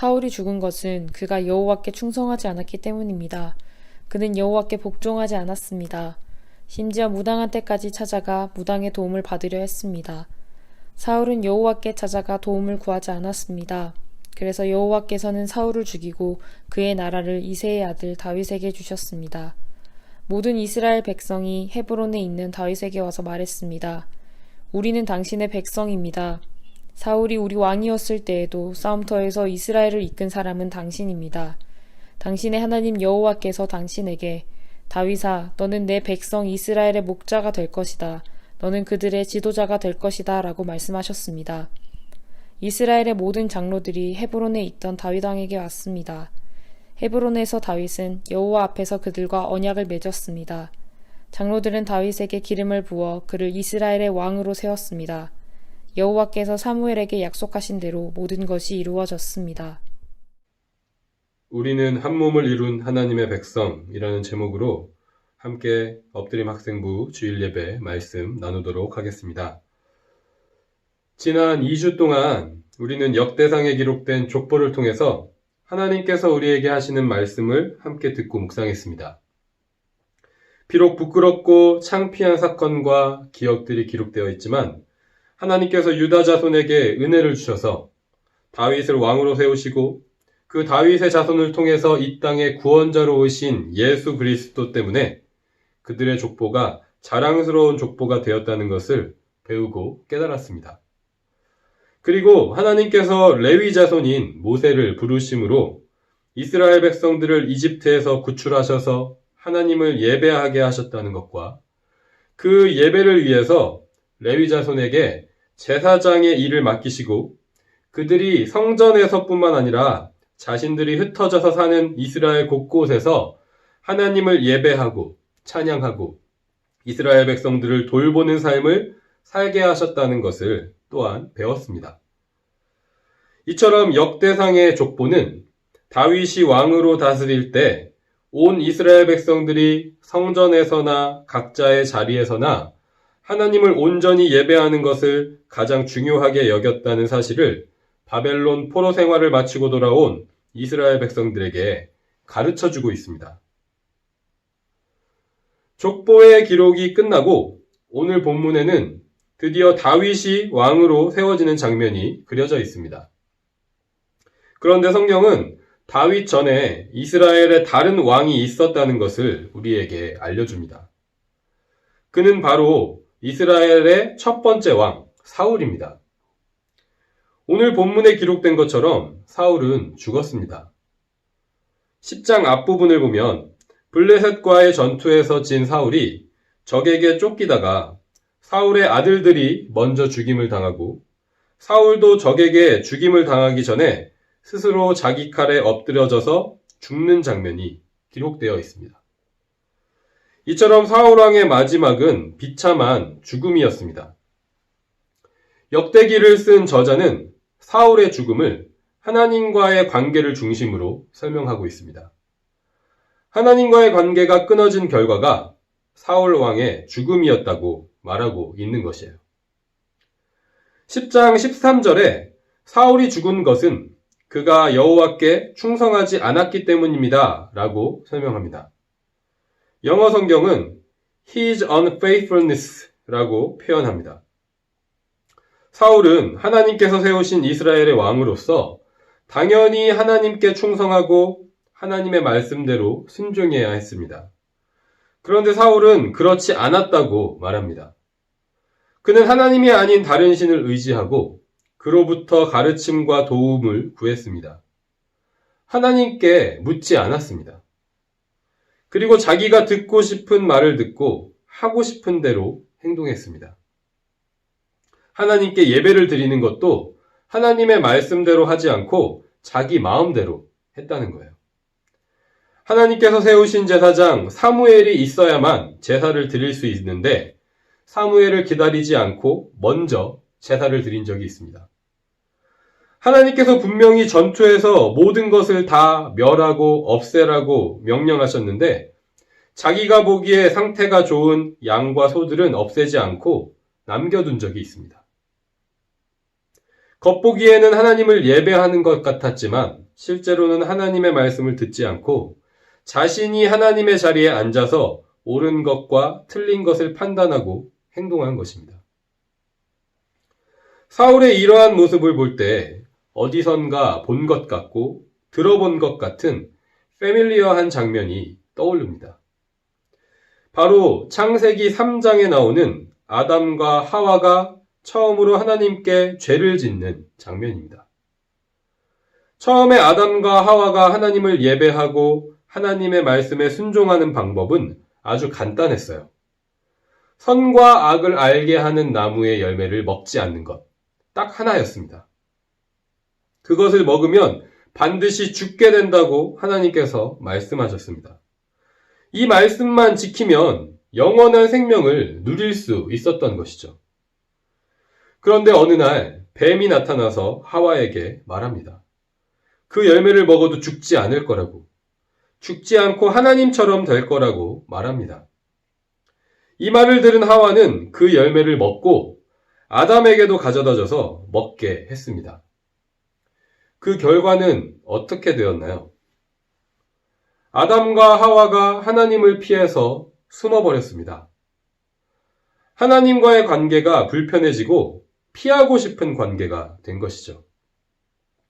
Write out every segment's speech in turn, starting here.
사울이 죽은 것은 그가 여호와께 충성하지 않았기 때문입니다. 그는 여호와께 복종하지 않았습니다. 심지어 무당한 때까지 찾아가 무당의 도움을 받으려 했습니다. 사울은 여호와께 찾아가 도움을 구하지 않았습니다. 그래서 여호와께서는 사울을 죽이고 그의 나라를 이세의 아들 다윗에게 주셨습니다. 모든 이스라엘 백성이 헤브론에 있는 다윗에게 와서 말했습니다. 우리는 당신의 백성입니다. 사울이 우리 왕이었을 때에도 싸움터에서 이스라엘을 이끈 사람은 당신입니다. 당신의 하나님 여호와께서 당신에게 다윗아 너는 내 백성 이스라엘의 목자가 될 것이다. 너는 그들의 지도자가 될 것이다. 라고 말씀하셨습니다. 이스라엘의 모든 장로들이 헤브론에 있던 다윗 왕에게 왔습니다. 헤브론에서 다윗은 여호와 앞에서 그들과 언약을 맺었습니다. 장로들은 다윗에게 기름을 부어 그를 이스라엘의 왕으로 세웠습니다. 여호와께서 사무엘에게 약속하신 대로 모든 것이 이루어졌습니다. 우리는 한 몸을 이룬 하나님의 백성이라는 제목으로 함께 엎드림 학생부 주일 예배 말씀 나누도록 하겠습니다. 지난 2주 동안 우리는 역대상에 기록된 족보를 통해서 하나님께서 우리에게 하시는 말씀을 함께 듣고 묵상했습니다. 비록 부끄럽고 창피한 사건과 기억들이 기록되어 있지만 하나님께서 유다 자손에게 은혜를 주셔서 다윗을 왕으로 세우시고 그 다윗의 자손을 통해서 이 땅에 구원자로 오신 예수 그리스도 때문에 그들의 족보가 자랑스러운 족보가 되었다는 것을 배우고 깨달았습니다. 그리고 하나님께서 레위 자손인 모세를 부르심으로 이스라엘 백성들을 이집트에서 구출하셔서 하나님을 예배하게 하셨다는 것과 그 예배를 위해서 레위 자손에게 제사장의 일을 맡기시고 그들이 성전에서뿐만 아니라 자신들이 흩어져서 사는 이스라엘 곳곳에서 하나님을 예배하고 찬양하고 이스라엘 백성들을 돌보는 삶을 살게 하셨다는 것을 또한 배웠습니다. 이처럼 역대상의 족보는 다윗이 왕으로 다스릴 때 온 이스라엘 백성들이 성전에서나 각자의 자리에서나 하나님을 온전히 예배하는 것을 가장 중요하게 여겼다는 사실을 바벨론 포로 생활을 마치고 돌아온 이스라엘 백성들에게 가르쳐 주고 있습니다. 족보의 기록이 끝나고 오늘 본문에는 드디어 다윗이 왕으로 세워지는 장면이 그려져 있습니다. 그런데 성경은 다윗 전에 이스라엘에 다른 왕이 있었다는 것을 우리에게 알려줍니다. 그는 바로 이스라엘의 첫 번째 왕, 사울입니다. 오늘 본문에 기록된 것처럼 사울은 죽었습니다. 10장 앞부분을 보면 블레셋과의 전투에서 진 사울이 적에게 쫓기다가 사울의 아들들이 먼저 죽임을 당하고 사울도 적에게 죽임을 당하기 전에 스스로 자기 칼에 엎드려져서 죽는 장면이 기록되어 있습니다. 이처럼 사울왕의 마지막은 비참한 죽음이었습니다. 역대기를 쓴 저자는 사울의 죽음을 하나님과의 관계를 중심으로 설명하고 있습니다. 하나님과의 관계가 끊어진 결과가 사울 왕의 죽음이었다고 말하고 있는 것이에요. 10장 13절에 사울이 죽은 것은 그가 여호와께 충성하지 않았기 때문입니다. 라고 설명합니다. 영어 성경은 his unfaithfulness 라고 표현합니다. 사울은 하나님께서 세우신 이스라엘의 왕으로서 당연히 하나님께 충성하고 하나님의 말씀대로 순종해야 했습니다. 그런데 사울은 그렇지 않았다고 말합니다. 그는 하나님이 아닌 다른 신을 의지하고 그로부터 가르침과 도움을 구했습니다. 하나님께 묻지 않았습니다. 그리고 자기가 듣고 싶은 말을 듣고 하고 싶은 대로 행동했습니다. 하나님께 예배를 드리는 것도 하나님의 말씀대로 하지 않고 자기 마음대로 했다는 거예요. 하나님께서 세우신 제사장 사무엘이 있어야만 제사를 드릴 수 있는데 사무엘을 기다리지 않고 먼저 제사를 드린 적이 있습니다. 하나님께서 분명히 전투에서 모든 것을 다 멸하고 없애라고 명령하셨는데 자기가 보기에 상태가 좋은 양과 소들은 없애지 않고 남겨둔 적이 있습니다. 겉보기에는 하나님을 예배하는 것 같았지만 실제로는 하나님의 말씀을 듣지 않고 자신이 하나님의 자리에 앉아서 옳은 것과 틀린 것을 판단하고 행동한 것입니다. 사울의 이러한 모습을 볼 때 어디선가 본 것 같고 들어본 것 같은 패밀리어한 장면이 떠오릅니다. 바로 창세기 3장에 나오는 아담과 하와가 처음으로 하나님께 죄를 짓는 장면입니다. 처음에 아담과 하와가 하나님을 예배하고 하나님의 말씀에 순종하는 방법은 아주 간단했어요. 선과 악을 알게 하는 나무의 열매를 먹지 않는 것. 딱 하나였습니다. 그것을 먹으면 반드시 죽게 된다고 하나님께서 말씀하셨습니다. 이 말씀만 지키면 영원한 생명을 누릴 수 있었던 것이죠. 그런데 어느 날 뱀이 나타나서 하와에게 말합니다. 그 열매를 먹어도 죽지 않을 거라고, 죽지 않고 하나님처럼 될 거라고 말합니다. 이 말을 들은 하와는 그 열매를 먹고 아담에게도 가져다 줘서 먹게 했습니다. 그 결과는 어떻게 되었나요? 아담과 하와가 하나님을 피해서 숨어버렸습니다. 하나님과의 관계가 불편해지고 피하고 싶은 관계가 된 것이죠.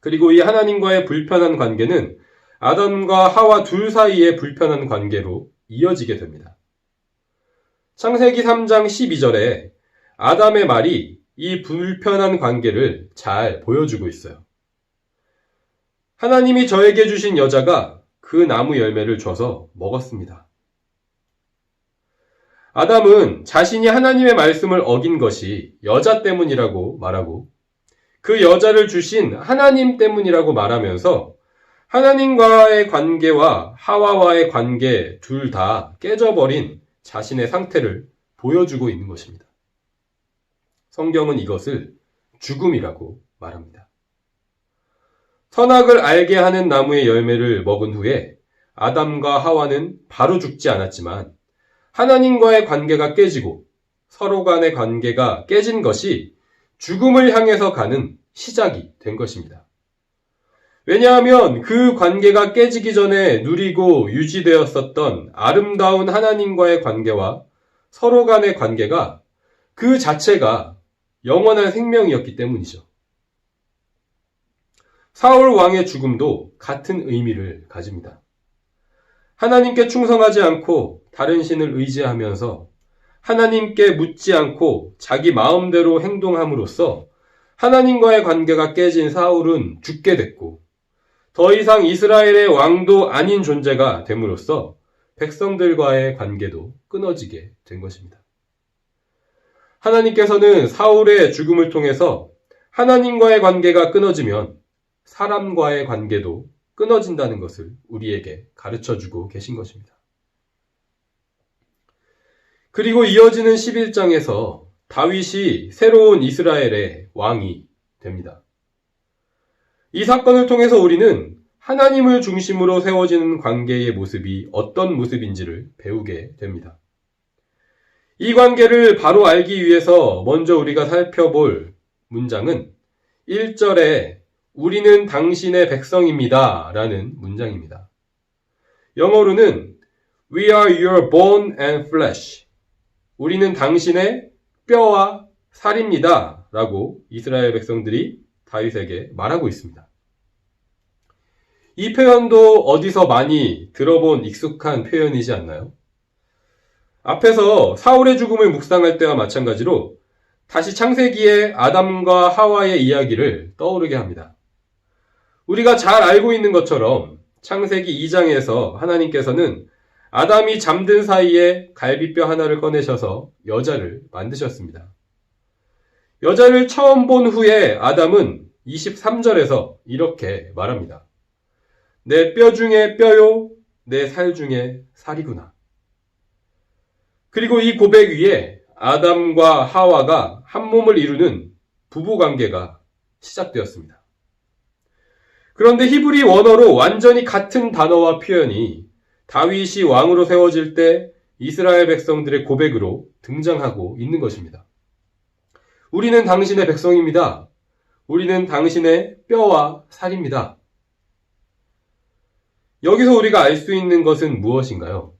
그리고 이 하나님과의 불편한 관계는 아담과 하와 둘 사이의 불편한 관계로 이어지게 됩니다. 창세기 3장 12절에 아담의 말이 이 불편한 관계를 잘 보여주고 있어요. 하나님이 저에게 주신 여자가 그 나무 열매를 줘서 먹었습니다. 아담은 자신이 하나님의 말씀을 어긴 것이 여자 때문이라고 말하고 그 여자를 주신 하나님 때문이라고 말하면서 하나님과의 관계와 하와와의 관계 둘 다 깨져버린 자신의 상태를 보여주고 있는 것입니다. 성경은 이것을 죽음이라고 말합니다. 선악을 알게 하는 나무의 열매를 먹은 후에 아담과 하와는 바로 죽지 않았지만 하나님과의 관계가 깨지고 서로 간의 관계가 깨진 것이 죽음을 향해서 가는 시작이 된 것입니다. 왜냐하면 그 관계가 깨지기 전에 누리고 유지되었었던 아름다운 하나님과의 관계와 서로 간의 관계가 그 자체가 영원한 생명이었기 때문이죠. 사울 왕의 죽음도 같은 의미를 가집니다. 하나님께 충성하지 않고 다른 신을 의지하면서 하나님께 묻지 않고 자기 마음대로 행동함으로써 하나님과의 관계가 깨진 사울은 죽게 됐고 더 이상 이스라엘의 왕도 아닌 존재가 됨으로써 백성들과의 관계도 끊어지게 된 것입니다. 하나님께서는 사울의 죽음을 통해서 하나님과의 관계가 끊어지면 사람과의 관계도 끊어진다는 것을 우리에게 가르쳐 주고 계신 것입니다. 그리고 이어지는 11장에서 다윗이 새로운 이스라엘의 왕이 됩니다. 이 사건을 통해서 우리는 하나님을 중심으로 세워지는 관계의 모습이 어떤 모습인지를 배우게 됩니다. 이 관계를 바로 알기 위해서 먼저 우리가 살펴볼 문장은 1절에 우리는 당신의 백성입니다. 라는 문장입니다. 영어로는 We are your bone and flesh. 우리는 당신의 뼈와 살입니다. 라고 이스라엘 백성들이 다윗에게 말하고 있습니다. 이 표현도 어디서 많이 들어본 익숙한 표현이지 않나요? 앞에서 사울의 죽음을 묵상할 때와 마찬가지로 다시 창세기의 아담과 하와의 이야기를 떠오르게 합니다. 우리가 잘 알고 있는 것처럼 창세기 2장에서 하나님께서는 아담이 잠든 사이에 갈비뼈 하나를 꺼내셔서 여자를 만드셨습니다. 여자를 처음 본 후에 아담은 23절에서 이렇게 말합니다. 내 뼈 중에 뼈요, 내 살 중에 살이구나. 그리고 이 고백 위에 아담과 하와가 한 몸을 이루는 부부 관계가 시작되었습니다. 그런데 히브리 원어로 완전히 같은 단어와 표현이 다윗이 왕으로 세워질 때 이스라엘 백성들의 고백으로 등장하고 있는 것입니다. 우리는 당신의 백성입니다. 우리는 당신의 뼈와 살입니다. 여기서 우리가 알 수 있는 것은 무엇인가요?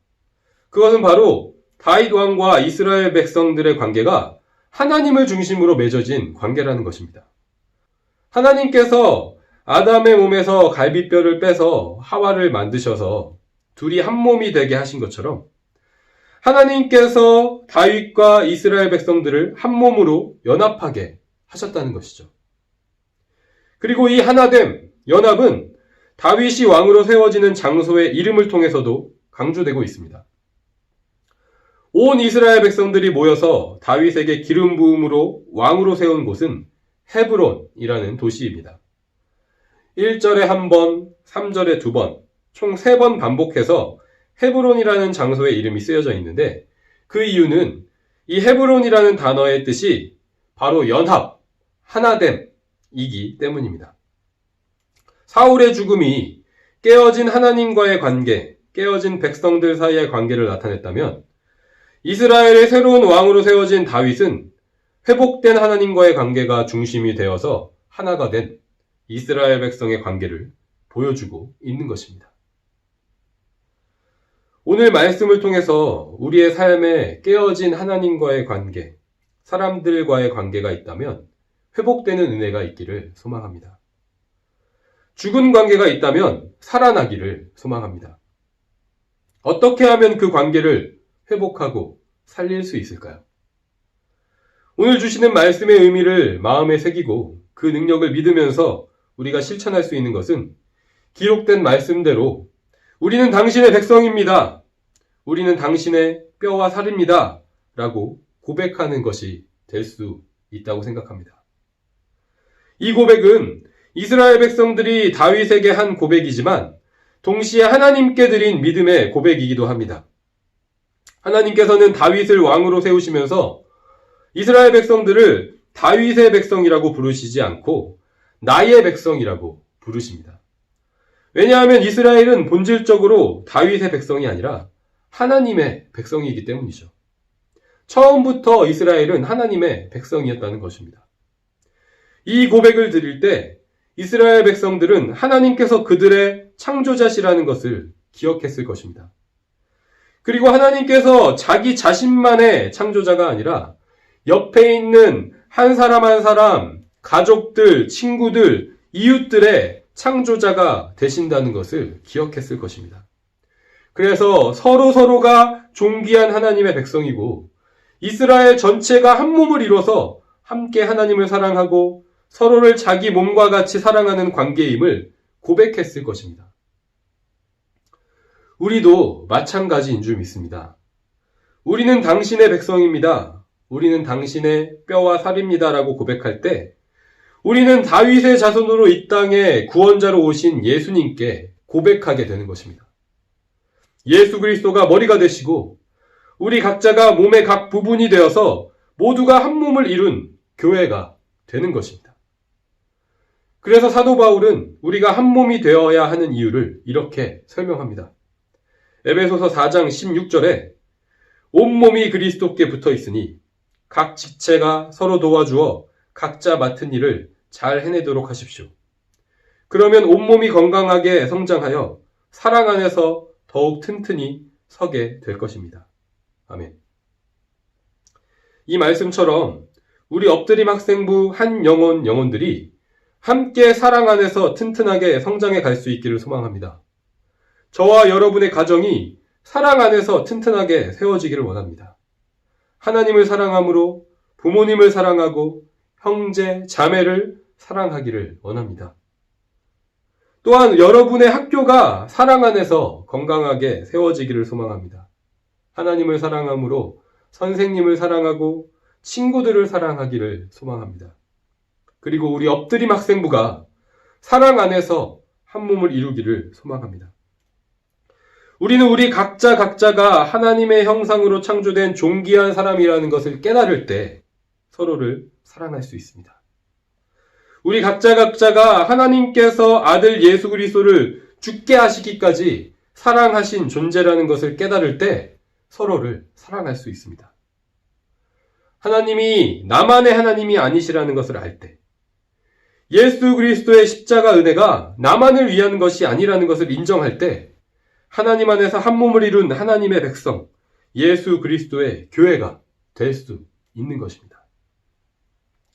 그것은 바로 다윗 왕과 이스라엘 백성들의 관계가 하나님을 중심으로 맺어진 관계라는 것입니다. 하나님께서 아담의 몸에서 갈비뼈를 빼서 하와를 만드셔서 둘이 한 몸이 되게 하신 것처럼 하나님께서 다윗과 이스라엘 백성들을 한 몸으로 연합하게 하셨다는 것이죠. 그리고 이 하나됨, 연합은 다윗이 왕으로 세워지는 장소의 이름을 통해서도 강조되고 있습니다. 온 이스라엘 백성들이 모여서 다윗에게 기름 부음으로 왕으로 세운 곳은 헤브론이라는 도시입니다. 1절에 한 번, 3절에 두 번, 총 세 번 반복해서 헤브론이라는 장소의 이름이 쓰여져 있는데 그 이유는 이 헤브론이라는 단어의 뜻이 바로 연합, 하나됨이기 때문입니다. 사울의 죽음이 깨어진 하나님과의 관계, 깨어진 백성들 사이의 관계를 나타냈다면 이스라엘의 새로운 왕으로 세워진 다윗은 회복된 하나님과의 관계가 중심이 되어서 하나가 된 이스라엘 백성의 관계를 보여주고 있는 것입니다. 오늘 말씀을 통해서 우리의 삶에 깨어진 하나님과의 관계, 사람들과의 관계가 있다면 회복되는 은혜가 있기를 소망합니다. 죽은 관계가 있다면 살아나기를 소망합니다. 어떻게 하면 그 관계를 회복하고 살릴 수 있을까요? 오늘 주시는 말씀의 의미를 마음에 새기고 그 능력을 믿으면서 우리가 실천할 수 있는 것은 기록된 말씀대로 우리는 당신의 백성입니다. 우리는 당신의 뼈와 살입니다. 라고 고백하는 것이 될 수 있다고 생각합니다. 이 고백은 이스라엘 백성들이 다윗에게 한 고백이지만 동시에 하나님께 드린 믿음의 고백이기도 합니다. 하나님께서는 다윗을 왕으로 세우시면서 이스라엘 백성들을 다윗의 백성이라고 부르시지 않고 나의 백성이라고 부르십니다. 왜냐하면 이스라엘은 본질적으로 다윗의 백성이 아니라 하나님의 백성이기 때문이죠. 처음부터 이스라엘은 하나님의 백성이었다는 것입니다. 이 고백을 드릴 때 이스라엘 백성들은 하나님께서 그들의 창조자시라는 것을 기억했을 것입니다. 그리고 하나님께서 자기 자신만의 창조자가 아니라 옆에 있는 한 사람 한 사람, 가족들, 친구들, 이웃들의 창조자가 되신다는 것을 기억했을 것입니다. 그래서 서로 서로가 존귀한 하나님의 백성이고 이스라엘 전체가 한 몸을 이뤄서 함께 하나님을 사랑하고 서로를 자기 몸과 같이 사랑하는 관계임을 고백했을 것입니다. 우리도 마찬가지인 줄 믿습니다. 우리는 당신의 백성입니다. 우리는 당신의 뼈와 살입니다. 라고 고백할 때 우리는 다윗의 자손으로 이 땅에 구원자로 오신 예수님께 고백하게 되는 것입니다. 예수 그리스도가 머리가 되시고 우리 각자가 몸의 각 부분이 되어서 모두가 한 몸을 이룬 교회가 되는 것입니다. 그래서 사도 바울은 우리가 한 몸이 되어야 하는 이유를 이렇게 설명합니다. 에베소서 4장 16절에 온몸이 그리스도께 붙어 있으니 각 지체가 서로 도와주어 각자 맡은 일을 잘 해내도록 하십시오. 그러면 온몸이 건강하게 성장하여 사랑 안에서 더욱 튼튼히 서게 될 것입니다. 아멘. 이 말씀처럼 우리 엎드림 학생부 한 영혼 영혼들이 함께 사랑 안에서 튼튼하게 성장해 갈 수 있기를 소망합니다. 저와 여러분의 가정이 사랑 안에서 튼튼하게 세워지기를 원합니다. 하나님을 사랑함으로 부모님을 사랑하고 형제, 자매를 사랑하기를 원합니다. 또한 여러분의 학교가 사랑 안에서 건강하게 세워지기를 소망합니다. 하나님을 사랑함으로 선생님을 사랑하고 친구들을 사랑하기를 소망합니다. 그리고 우리 엎드림 학생부가 사랑 안에서 한 몸을 이루기를 소망합니다. 우리는 우리 각자 각자가 하나님의 형상으로 창조된 존귀한 사람이라는 것을 깨달을 때 서로를 사랑할 수 있습니다. 우리 각자 각자가 하나님께서 아들 예수 그리스도를 죽게 하시기까지 사랑하신 존재라는 것을 깨달을 때 서로를 사랑할 수 있습니다. 하나님이 나만의 하나님이 아니시라는 것을 알 때, 예수 그리스도의 십자가 은혜가 나만을 위한 것이 아니라는 것을 인정할 때, 하나님 안에서 한 몸을 이룬 하나님의 백성, 예수 그리스도의 교회가 될 수 있는 것입니다.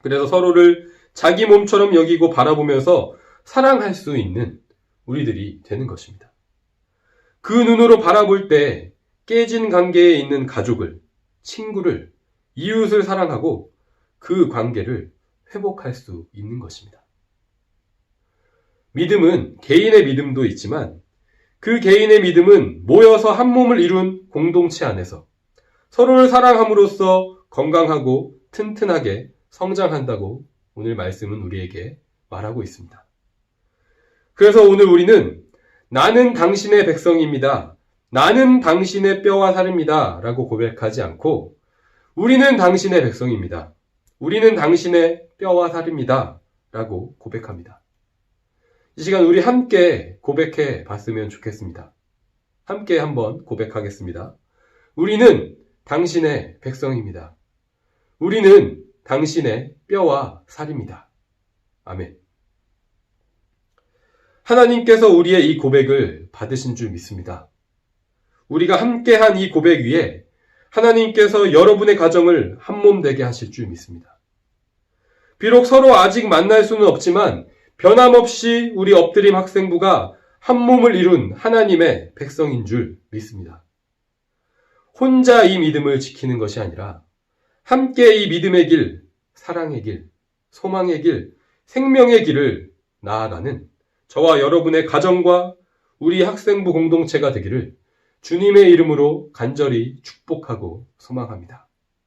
그래서 서로를 자기 몸처럼 여기고 바라보면서 사랑할 수 있는 우리들이 되는 것입니다. 그 눈으로 바라볼 때 깨진 관계에 있는 가족을, 친구를, 이웃을 사랑하고 그 관계를 회복할 수 있는 것입니다. 믿음은 개인의 믿음도 있지만 그 개인의 믿음은 모여서 한 몸을 이룬 공동체 안에서 서로를 사랑함으로써 건강하고 튼튼하게 성장한다고 오늘 말씀은 우리에게 말하고 있습니다. 그래서 오늘 우리는 나는 당신의 백성입니다. 나는 당신의 뼈와 살입니다. 라고 고백하지 않고 우리는 당신의 백성입니다. 우리는 당신의 뼈와 살입니다. 라고 고백합니다. 이 시간 우리 함께 고백해 봤으면 좋겠습니다. 함께 한번 고백하겠습니다. 우리는 당신의 백성입니다. 우리는 당신의 뼈와 살입니다. 아멘. 하나님께서 우리의 이 고백을 받으신 줄 믿습니다. 우리가 함께한 이 고백 위에 하나님께서 여러분의 가정을 한몸 되게 하실 줄 믿습니다. 비록 서로 아직 만날 수는 없지만 변함없이 우리 엎드림 학생부가 한 몸을 이룬 하나님의 백성인 줄 믿습니다. 혼자 이 믿음을 지키는 것이 아니라 함께 이 믿음의 길, 사랑의 길, 소망의 길, 생명의 길을 나아가는 저와 여러분의 가정과 우리 학생부 공동체가 되기를 주님의 이름으로 간절히 축복하고 소망합니다.